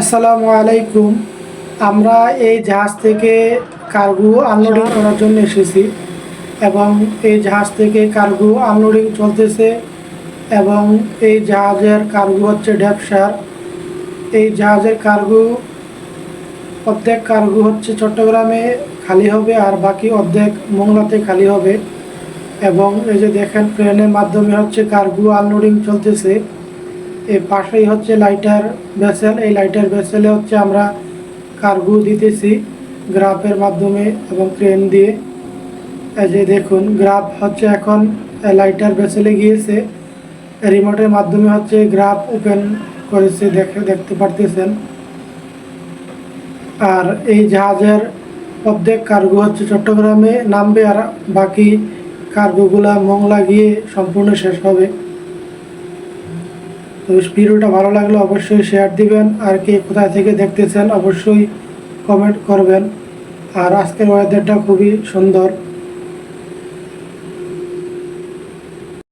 আসসালামু আলাইকুম। আমরা এই জাহাজ থেকে কার্গো আনলোডিং করার জন্য এসেছি এবং এই জাহাজ থেকে কার্গো আনলোডিং চলতেছে এবং এই জাহাজের কার্গো হচ্ছে ড্যাপসার এই জাহাজের কার্গো অর্ধেক কার্গো হচ্ছে চট্টগ্রামে খালি হবে আর বাকি অর্ধেক মোংলাতে খালি হবে। এবং এই যে দেখেন ট্রেনের মাধ্যমে হচ্ছে কার্গো আনলোডিং চলতেছে। এর পাশেই হচ্ছে লাইটার ভেসেল এই লাইটার ভেসেলে হচ্ছে আমরা কার্গো দিতেছি গ্রাফের মাধ্যমে এবং ক্রেন দিয়ে। এই যে দেখুন গ্রাফ হচ্ছে এখন লাইটার ভেসেলে গিয়েছে। রিমোটের মাধ্যমে হচ্ছে গ্রাফ ওপেন করেছে, দেখে, দেখতে পারতেছেন। আর এই জাহাজের অর্ধেক কার্গো হচ্ছে চট্টগ্রামে নামবে আর বাকি কার্গোগুলা মংলা গিয়ে সম্পূর্ণ শেষ হবে। তো ভিডিওটা ভালো লাগলে অবশ্যই শেয়ার দিবেন। আর কে কোথায় থেকে দেখতেছেন, অবশ্যই কমেন্ট করবেন। আর আজকের ওয়েদারটা খুবই সুন্দর।